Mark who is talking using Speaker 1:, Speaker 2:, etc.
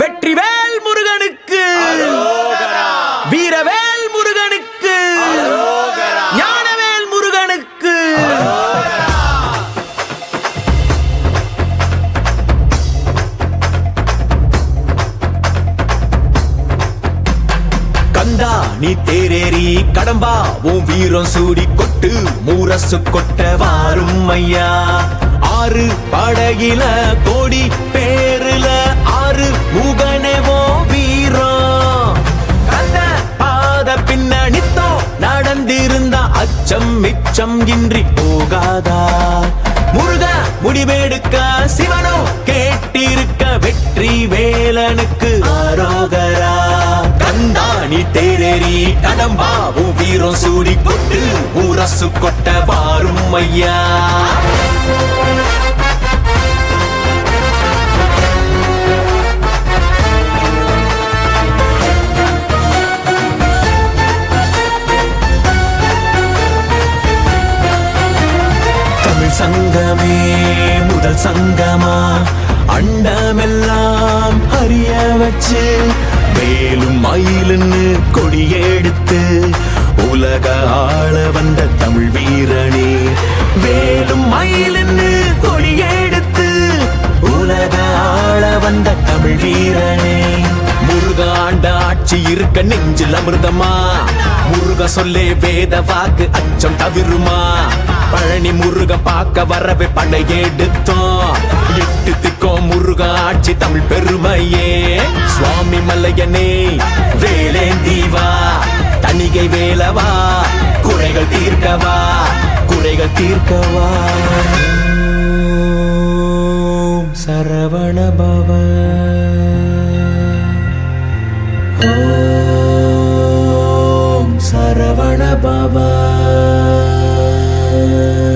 Speaker 1: வெற்றிவேல் முருகனுக்கு. வீரவேல் முருகனுக்கு. ஞானவேல் முருகனுக்கு. கந்தா நீ தேரேறி கடம்பா உன் வீரம் சூடி கொட்டு மூரசு கொட்ட வாரும் ஐயா. ஆறு படகில கோடி பேருல ஆறு இருந்தா அச்சம் மிச்சம் இன்றி போகாதா? முருக முடிவெடுக்க சிவனோ கேட்டிருக்க வெற்றி வேலனுக்கு ஆரோகரா? கந்தாணி தேரேறி கடம்பாவும் வீரம் சூடி கொட்டு ஊரசு கொட்ட வாரும் ஐயா. சங்கமே முதல் சங்கமா? அண்டமெல்லாம் அறிய வச்சு வேலும் மயிலுன்னு கொடியெடுத்து உலக ஆள வந்த தமிழ் வீரனே வேலும் மயிலுன்னு கொடியெடுத்து உலக ஆள வந்த தமிழ் வீரனே. முருகாண்ட ஆட்சி இருக்க நெஞ்சில் அமிர்தமா? முருக சொல்லே வேத வாக்கு அச்சம் தவிருமா? பழனி முருக பார்க்க வரவே படை எடுத்தோம். எட்டு திக்கோ முருக ஆட்சி தமிழ் பெருமையே. சுவாமி மல்லையனே வேலேந்தீவா தணிகை வேலவா குறைகள் தீர்க்கவா குறைகள் தீர்க்கவா. சரவண பவ. சரவண பவ. Música